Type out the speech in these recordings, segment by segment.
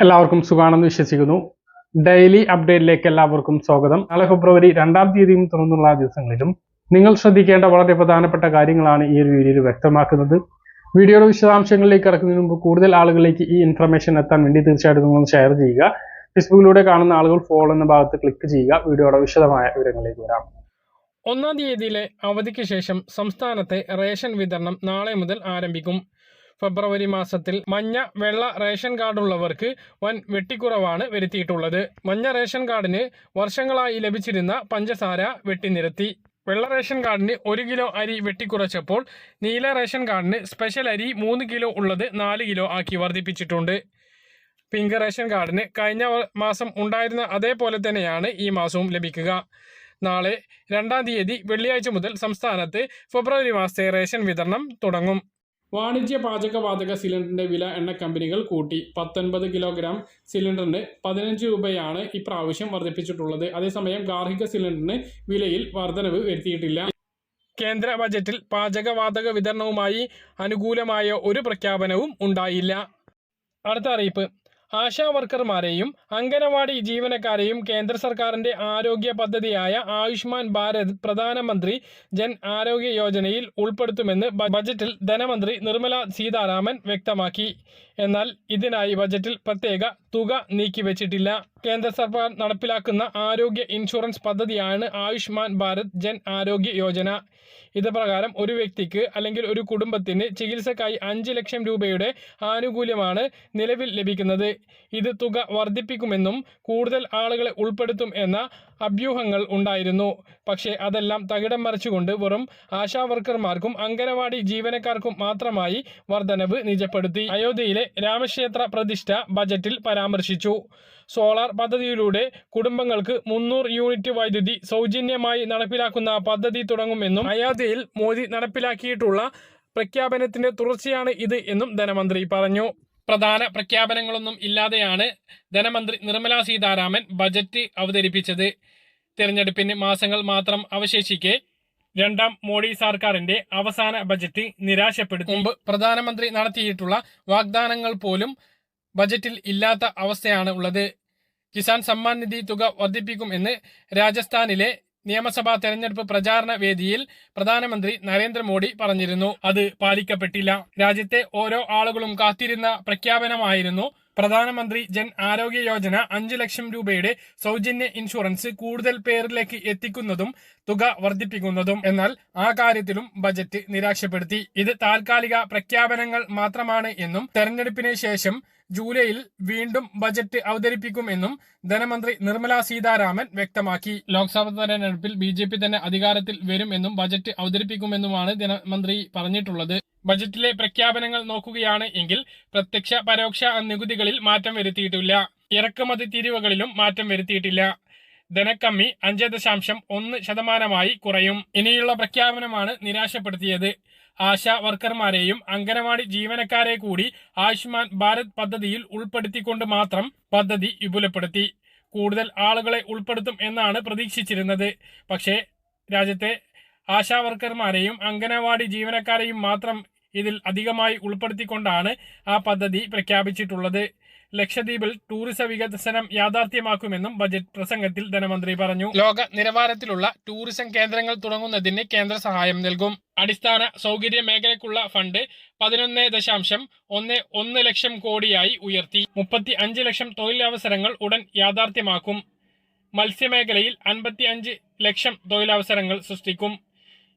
എല്ലാവർക്കും സുഖാണെന്ന് വിശ്വസിക്കുന്നു. ഡെയിലി അപ്ഡേറ്റിലേക്ക് എല്ലാവർക്കും സ്വാഗതം. നാളെ ഫെബ്രുവരി രണ്ടാം തീയതിയും തുടർന്നുള്ള ദിവസങ്ങളിലും നിങ്ങൾ ശ്രദ്ധിക്കേണ്ട വളരെ പ്രധാനപ്പെട്ട കാര്യങ്ങളാണ് ഈ ഒരു വീഡിയോയിൽ വ്യക്തമാക്കുന്നത്. വീഡിയോയുടെ വിശദാംശങ്ങളിലേക്ക് കിടക്കുന്നതിന് മുമ്പ് കൂടുതൽ ആളുകളിലേക്ക് ഈ ഇൻഫർമേഷൻ എത്താൻ വേണ്ടി തീർച്ചയായിട്ടും നിങ്ങൾ ഷെയർ ചെയ്യുക. ഫേസ്ബുക്കിലൂടെ കാണുന്ന ആളുകൾ ഫോളോ എന്ന ഭാഗത്ത് ക്ലിക്ക് ചെയ്യുക. വീഡിയോയുടെ വിശദമായ വിവരങ്ങളിലേക്ക് വരാം. ഒന്നാം തീയതിയിലെ അവധിക്ക് ശേഷം സംസ്ഥാനത്തെ റേഷൻ വിതരണം നാളെ മുതൽ ആരംഭിക്കും. ഫെബ്രുവരി മാസത്തിൽ മഞ്ഞ വെള്ള റേഷൻ കാർഡുള്ളവർക്ക് വൻ വെട്ടിക്കുറവാണ് വരുത്തിയിട്ടുള്ളത്. മഞ്ഞ റേഷൻ കാർഡിന് വർഷങ്ങളായി ലഭിച്ചിരുന്ന പഞ്ചസാര വെട്ടിനിരത്തി വെള്ള റേഷൻ കാർഡിന് ഒരു കിലോ അരി വെട്ടിക്കുറച്ചപ്പോൾ നീല റേഷൻ കാർഡിന് സ്പെഷ്യൽ അരി മൂന്ന് കിലോ ഉള്ളത് നാല് കിലോ ആക്കി വർദ്ധിപ്പിച്ചിട്ടുണ്ട്. പിങ്ക് റേഷൻ കാർഡിന് കഴിഞ്ഞ മാസം ഉണ്ടായിരുന്ന അതേപോലെ തന്നെയാണ് ഈ മാസവും ലഭിക്കുക. നാളെ രണ്ടാം തീയതി വെള്ളിയാഴ്ച മുതൽ സംസ്ഥാനത്ത് ഫെബ്രുവരി മാസത്തെ റേഷൻ വിതരണം തുടങ്ങും. വാണിജ്യ പാചകവാതക സിലിണ്ടറിന്റെ വില എണ്ണ കമ്പനികൾ കൂട്ടി. പത്തൊൻപത് കിലോഗ്രാം സിലിണ്ടറിന് പതിനഞ്ച് രൂപയാണ് ഇപ്രാവശ്യം വർദ്ധിപ്പിച്ചിട്ടുള്ളത്. അതേസമയം ഗാർഹിക സിലിണ്ടറിന് വിലയിൽ വർധനവ് വരുത്തിയിട്ടില്ല. കേന്ദ്ര ബജറ്റിൽ പാചകവാതക വിതരണവുമായി അനുകൂലമായ ഒരു പ്രഖ്യാപനവും ഉണ്ടായില്ല. അടുത്ത അറിയിപ്പ്. ആശാ വർക്കർമാരെയും അംഗനവാടി ജീവനക്കാരെയും കേന്ദ്ര സർക്കാരിന്റെ ആരോഗ്യ പദ്ധതിയായ ആയുഷ്മാൻ ഭാരത് പ്രധാനമന്ത്രി ജൻ ആരോഗ്യ യോജനയിൽ ഉൾപ്പെടുത്തുമെന്ന് ബജറ്റിൽ ധനമന്ത്രി നിർമ്മല സീതാരാമൻ വ്യക്തമാക്കി. എന്നാൽ ഇതിനായി ബജറ്റിൽ പ്രത്യേക തുക നീക്കിവച്ചിട്ടില്ല കേന്ദ്ര സർക്കാർ നടപ്പിലാക്കുന്ന ആരോഗ്യ ഇൻഷുറൻസ് പദ്ധതിയാണ് ആയുഷ്മാൻ ഭാരത് ജൻ ആരോഗ്യ യോജന. ഇത് പ്രകാരം ഒരു വ്യക്തിക്ക് അല്ലെങ്കിൽ ഒരു കുടുംബത്തിന് ചികിത്സക്കായി അഞ്ച് ലക്ഷം രൂപയുടെ ആനുകൂല്യമാണ് നിലവിൽ ലഭിക്കുന്നത്. ഇത് തുക വർദ്ധിപ്പിക്കുമെന്നും കൂടുതൽ ആളുകളെ ഉൾപ്പെടുത്തും എന്ന അഭ്യൂഹങ്ങൾ ഉണ്ടായിരുന്നു. പക്ഷേ അതെല്ലാം തകിടം മറിച്ചുകൊണ്ട് വെറും ആശാവർക്കർമാർക്കും അംഗനവാടി ജീവനക്കാർക്കും മാത്രമായി വർധനവ് നിജപ്പെടുത്തി. അയോധ്യയിലെ രാമക്ഷേത്ര പ്രതിഷ്ഠ ബജറ്റിൽ പരാമർശിച്ചു. സോളാർ പദ്ധതിയിലൂടെ കുടുംബങ്ങൾക്ക് മുന്നൂറ് യൂണിറ്റ് വൈദ്യുതി സൗജന്യമായി നടപ്പിലാക്കുന്ന പദ്ധതി തുടങ്ങുമെന്നും അയോധ്യയിൽ മോദി നടപ്പിലാക്കിയിട്ടുള്ള പ്രഖ്യാപനത്തിന്റെ തുടർച്ചയാണ് ഇത് എന്നും ധനമന്ത്രി പറഞ്ഞു. പ്രധാന പ്രഖ്യാപനങ്ങളൊന്നും ഇല്ലാതെയാണ് ധനമന്ത്രി നിർമ്മലാ സീതാരാമൻ ബജറ്റ് അവതരിപ്പിച്ചത്. തിരഞ്ഞെടുപ്പിന് മാസങ്ങൾ മാത്രം അവശേഷിക്കെ രണ്ടാം മോഡി സർക്കാരിന്റെ അവസാന ബജറ്റ് നിരാശപ്പെടുത്തി. മുമ്പ് പ്രധാനമന്ത്രി നടത്തിയിട്ടുള്ള വാഗ്ദാനങ്ങൾ പോലും ബജറ്റിൽ ഇല്ലാത്ത അവസ്ഥയാണ് ഉള്ളത്. കിസാൻ സമ്മാൻ നിധി തുക വർദ്ധിപ്പിക്കും എന്ന് രാജസ്ഥാനിലെ നിയമസഭാ തെരഞ്ഞെടുപ്പ് പ്രചാരണ വേദിയിൽ പ്രധാനമന്ത്രി നരേന്ദ്രമോദി പറഞ്ഞിരുന്നു. അത് പാലിക്കപ്പെട്ടില്ല. രാജ്യത്തെ ഓരോ ആളുകളും കാത്തിരുന്ന പ്രഖ്യാപനമായിരുന്നു പ്രധാനമന്ത്രി ജൻ ആരോഗ്യ യോജന അഞ്ച് ലക്ഷം രൂപയുടെ സൗജന്യ ഇൻഷുറൻസ് കൂടുതൽ പേരിലേക്ക് എത്തിക്കുന്നതും തുക വർദ്ധിപ്പിക്കുന്നതും എന്നാൽ ആ കാര്യത്തിലും ബജറ്റ് നിരാശപ്പെടുത്തി. ഇത് താൽക്കാലിക പ്രഖ്യാപനങ്ങൾ മാത്രമാണ് എന്നും തെരഞ്ഞെടുപ്പിന് ശേഷം ജൂലൈയിൽ വീണ്ടും ബജറ്റ് അവതരിപ്പിക്കുമെന്നും ധനമന്ത്രി നിർമ്മല സീതാരാമൻ വ്യക്തമാക്കി. ലോക്സഭാ തെരഞ്ഞെടുപ്പിൽ ബി ജെ പി തന്നെ അധികാരത്തിൽ വരുമെന്നും ബജറ്റ് അവതരിപ്പിക്കുമെന്നുമാണ് ധനമന്ത്രി പറഞ്ഞിട്ടുള്ളത്. ബജറ്റിലെ പ്രഖ്യാപനങ്ങൾ നോക്കുകയാണ് എങ്കിൽ പ്രത്യക്ഷ പരോക്ഷ നികുതികളിൽ മാറ്റം വരുത്തിയിട്ടില്ല. ഇറക്കുമതി തീരുവകളിലും മാറ്റം വരുത്തിയിട്ടില്ല. ധനക്കമ്മി അഞ്ച് ദശാംശം ഒന്ന് ശതമാനമായി കുറയും. ഇനിയുള്ള പ്രഖ്യാപനമാണ് നിരാശപ്പെടുത്തിയത്. ആശാ വർക്കർമാരെയും അംഗനവാടി ജീവനക്കാരെ കൂടി ആയുഷ്മാൻ ഭാരത് പദ്ധതിയിൽ ഉൾപ്പെടുത്തിക്കൊണ്ട് മാത്രം പദ്ധതി വിപുലപ്പെടുത്തി. കൂടുതൽ ആളുകളെ ഉൾപ്പെടുത്തും എന്നാണ് പ്രതീക്ഷിച്ചിരുന്നത്. പക്ഷേ രാജ്യത്തെ ആശാ വർക്കർമാരെയും അംഗനവാടി ജീവനക്കാരെയും മാത്രം ഇതിൽ അധികമായി ഉൾപ്പെടുത്തിക്കൊണ്ടാണ് ആ പദ്ധതി പ്രഖ്യാപിച്ചിട്ടുള്ളത്. ലക്ഷദ്വീപിൽ ടൂറിസ വികസനം യാഥാർത്ഥ്യമാക്കുമെന്നും ബജറ്റ് പ്രസംഗത്തിൽ ധനമന്ത്രി പറഞ്ഞു. ലോക നിലവാരത്തിലുള്ള ടൂറിസം കേന്ദ്രങ്ങൾ തുടങ്ങുന്നതിന് കേന്ദ്ര സഹായം നൽകും. അടിസ്ഥാന സൗകര്യ മേഖലയ്ക്കുള്ള ഫണ്ട് പതിനൊന്ന് ദശാംശം ഒന്ന് ഒന്ന് ലക്ഷം കോടിയായി ഉയർത്തി. മുപ്പത്തി അഞ്ച് ലക്ഷം തൊഴിലവസരങ്ങൾ ഉടൻ യാഥാർത്ഥ്യമാക്കും. മത്സ്യമേഖലയിൽ അൻപത്തി അഞ്ച് ലക്ഷം തൊഴിലവസരങ്ങൾ സൃഷ്ടിക്കും.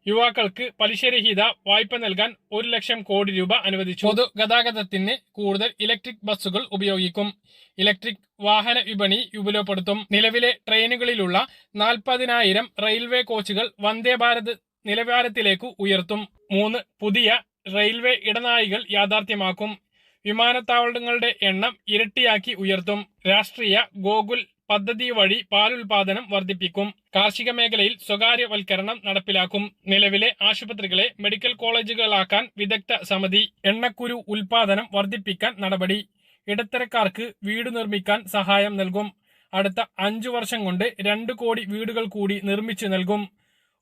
യുവാക്കൾക്ക് പലിശരഹിത വായ്പ നൽകാൻ ഒരു ലക്ഷം കോടി രൂപ അനുവദിച്ചു. പൊതുഗതാഗതത്തിന് കൂടുതൽ ഇലക്ട്രിക് ബസ്സുകൾ ഉപയോഗിക്കും. ഇലക്ട്രിക് വാഹന വിപണി വിപുലപ്പെടുത്തും. നിലവിലെ ട്രെയിനുകളിലുള്ള നാൽപ്പതിനായിരം റെയിൽവേ കോച്ചുകൾ വന്ദേ ഭാരത് നിലവാരത്തിലേക്ക് ഉയർത്തും. മൂന്ന് പുതിയ റെയിൽവേ ഇടനാഴികൾ യാഥാർത്ഥ്യമാക്കും. വിമാനത്താവളങ്ങളുടെ എണ്ണം ഇരട്ടിയാക്കി ഉയർത്തും. രാഷ്ട്രീയ ഗോകുൽ പദ്ധതി വഴി പാലുൽപാദനം വർദ്ധിപ്പിക്കും. കാർഷിക മേഖലയിൽ സ്വകാര്യവൽക്കരണം നടപ്പിലാക്കും. നിലവിലെ ആശുപത്രികളെ മെഡിക്കൽ കോളേജുകളാക്കാൻ വിദഗ്ധ സമിതി എണ്ണക്കുരു ഉൽപാദനം വർദ്ധിപ്പിക്കാൻ നടപടി. ഇടത്തരക്കാർക്ക് വീട് നിർമ്മിക്കാൻ സഹായം നൽകും. അടുത്ത അഞ്ചു വർഷം കൊണ്ട് രണ്ട് കോടി വീടുകൾ കൂടി നിർമ്മിച്ചു നൽകും.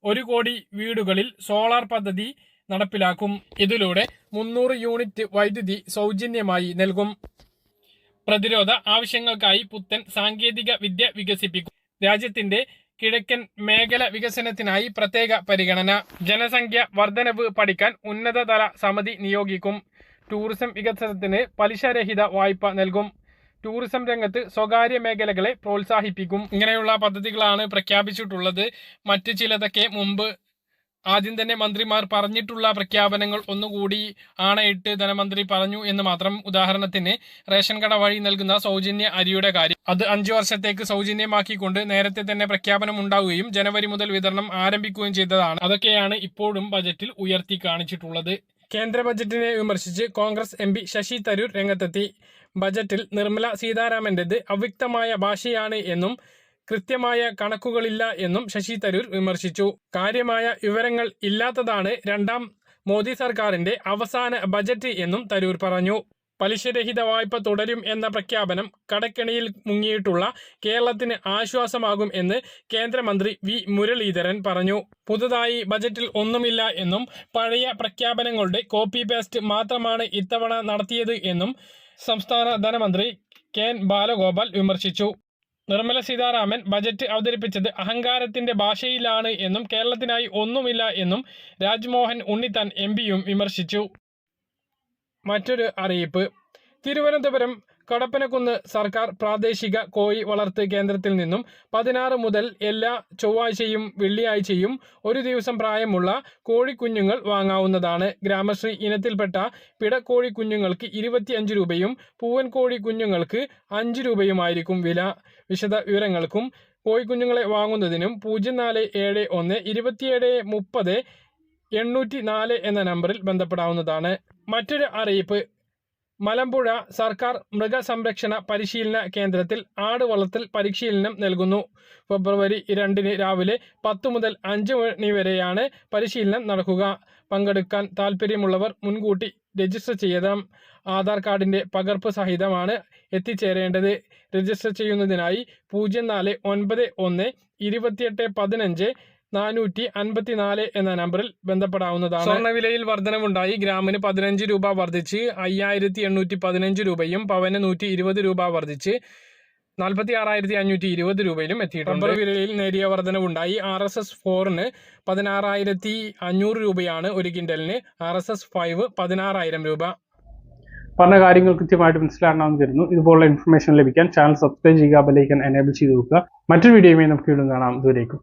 ഒരു കോടി വീടുകളിൽ സോളാർ പദ്ധതി നടപ്പിലാക്കും. ഇതിലൂടെ മുന്നൂറ് യൂണിറ്റ് വൈദ്യുതി സൗജന്യമായി നൽകും. പ്രതിരോധ ആവശ്യങ്ങൾക്കായി പുത്തൻ സാങ്കേതിക വിദ്യ വികസിപ്പിക്കും രാജ്യത്തിന്റെ കിഴക്കൻ മേഖല വികസനത്തിനായി പ്രത്യേക പരിഗണന. ജനസംഖ്യ വർധനവ് പഠിക്കാൻ ഉന്നതതല സമിതി നിയോഗിക്കും. ടൂറിസം വികസനത്തിന് പലിശരഹിത വായ്പ നൽകും. ടൂറിസം രംഗത്ത് സ്വകാര്യ മേഖലകളെ പ്രോത്സാഹിപ്പിക്കും. ഇങ്ങനെയുള്ള പദ്ധതികളാണ് പ്രഖ്യാപിച്ചിട്ടുള്ളത്. മറ്റു ചിലതൊക്കെ മുമ്പ് ആദ്യം തന്നെ മന്ത്രിമാർ പറഞ്ഞിട്ടുള്ള പ്രഖ്യാപനങ്ങൾ ഒന്നുകൂടി ആണയിട്ട് ധനമന്ത്രി പറഞ്ഞു എന്ന് മാത്രം ഉദാഹരണത്തിന് റേഷൻ കട വഴി നൽകുന്ന സൗജന്യ അരിയുടെ കാര്യം. അത് അഞ്ചു വർഷത്തേക്ക് സൗജന്യമാക്കിക്കൊണ്ട് നേരത്തെ തന്നെ പ്രഖ്യാപനം ഉണ്ടാവുകയും ജനുവരി മുതൽ വിതരണം ആരംഭിക്കുകയും ചെയ്തതാണ്. അതൊക്കെയാണ് ഇപ്പോഴും ബജറ്റിൽ ഉയർത്തി കാണിച്ചിട്ടുള്ളത്. കേന്ദ്ര ബജറ്റിനെ വിമർശിച്ച് കോൺഗ്രസ് എം പി ശശി തരൂർ രംഗത്തെത്തി. ബജറ്റിൽ നിർമ്മല സീതാരാമന്റേത് അവ്യക്തമായ ഭാഷയാണ് എന്നും കൃത്യമായ കണക്കുകളില്ല എന്നും ശശി തരൂർ വിമർശിച്ചു. കാര്യമായ വിവരങ്ങൾ ഇല്ലാത്തതാണ് രണ്ടാം മോദി സർക്കാരിന്റെ അവസാന ബജറ്റ് എന്നും തരൂർ പറഞ്ഞു. പലിശരഹിത വായ്പ തുടരും എന്ന പ്രഖ്യാപനം കടക്കെണിയിൽ മുങ്ങിയിട്ടുള്ള കേരളത്തിന് ആശ്വാസമാകും എന്ന് കേന്ദ്രമന്ത്രി വി. മുരളീധരൻ പറഞ്ഞു. പുതുതായി ബജറ്റിൽ ഒന്നുമില്ല എന്നും പഴയ പ്രഖ്യാപനങ്ങളുടെ കോപ്പി പേസ്റ്റ് മാത്രമാണ് ഇത്തവണ നടത്തിയത് എന്നും സംസ്ഥാന ധനമന്ത്രി കെ. എൻ. ബാലഗോപാൽ വിമർശിച്ചു. നിർമ്മല സീതാരാമൻ ബജറ്റ് അവതരിപ്പിച്ചത് അഹങ്കാരത്തിന്റെ ഭാഷയിലാണ് എന്നും കേരളത്തിനായി ഒന്നുമില്ല എന്നും രാജ്മോഹൻ ഉണ്ണിത്താൻ എം വിമർശിച്ചു. മറ്റൊരു അറിയിപ്പ്. തിരുവനന്തപുരം കടപ്പനക്കുന്ന് സർക്കാർ പ്രാദേശിക കോഴി വളർത്ത് കേന്ദ്രത്തിൽ നിന്നും പതിനാറ് മുതൽ എല്ലാ ചൊവ്വാഴ്ചയും വെള്ളിയാഴ്ചയും ഒരു ദിവസം പ്രായമുള്ള കോഴിക്കുഞ്ഞുങ്ങൾ വാങ്ങാവുന്നതാണ്. ഗ്രാമശ്രീ ഇനത്തിൽപ്പെട്ട പിടക്കോഴി കുഞ്ഞുങ്ങൾക്ക് ഇരുപത്തിയഞ്ച് രൂപയും പൂവൻ കോഴി കുഞ്ഞുങ്ങൾക്ക് അഞ്ച് രൂപയുമായിരിക്കും വില. വിശദ വിവരങ്ങൾക്കും കോഴിക്കുഞ്ഞുങ്ങളെ വാങ്ങുന്നതിനും പൂജ്യം നാല് ഏഴ് ഒന്ന് ഇരുപത്തിയേഴ് മുപ്പത് എണ്ണൂറ്റി നാല് എന്ന നമ്പറിൽ ബന്ധപ്പെടാവുന്നതാണ്. മറ്റൊരു അറിയിപ്പ് മലമ്പുഴ സർക്കാർ മൃഗസംരക്ഷണ പരിശീലന കേന്ദ്രത്തിൽ ആട് വളർത്തൽ പരിശീലനം നൽകുന്നു. ഫെബ്രുവരി രണ്ടിന് രാവിലെ പത്ത് മുതൽ അഞ്ച് മണി വരെയാണ് പരിശീലനം നടക്കുക. പങ്കെടുക്കാൻ താൽപ്പര്യമുള്ളവർ മുൻകൂട്ടി രജിസ്റ്റർ ചെയ്യണം. ആധാർ കാർഡിന്റെ പകർപ്പ് സഹിതമാണ് എത്തിച്ചേരേണ്ടത്. രജിസ്റ്റർ ചെയ്യുന്നതിനായി പൂജ്യം നാല് ഒൻപത് ഒന്ന് ഇരുപത്തിയെട്ട് പതിനഞ്ച് നാനൂറ്റി അൻപത്തിനാല് എന്ന നമ്പറിൽ ബന്ധപ്പെടാവുന്നതാണ്. സ്വർണവിലയിൽ വർധനവുണ്ടായി. ഗ്രാമിന് പതിനഞ്ച് രൂപ വർദ്ധിച്ച് അയ്യായിരത്തി എണ്ണൂറ്റി പതിനഞ്ച് രൂപയും പവന് നൂറ്റി ഇരുപത് രൂപ വർദ്ധിച്ച് നാൽപ്പത്തി ആറായിരത്തി അഞ്ഞൂറ്റി ഇരുപത് രൂപയിലും എത്തിയിട്ടുണ്ട്. റബ്ബർ വിലയിൽ നേരിയ വർധനവുണ്ടായി. ആർ എസ് എസ് ഫോറിന് പതിനാറായിരത്തി അഞ്ഞൂറ് രൂപയാണ് ഒരു കിൻഡലിന് ആർ എസ് എസ് ഫൈവ് പതിനാറായിരം രൂപ. പറഞ്ഞ കാര്യങ്ങൾ കൃത്യമായിട്ട് മനസ്സിലാക്കണമെന്ന് തരുന്നു. ഇതുപോലുള്ള ഇൻഫർമേഷൻ ലഭിക്കാൻ ചാനൽ സബ്സ്ക്രൈബ് ചെയ്യുക ബെലൈക്കൻ എനേബിൾ ചെയ്ത് നോക്കുക മറ്റൊരു വീഡിയോയുമായി നമുക്ക് വീണ്ടും കാണാം. ദൂരേക്കും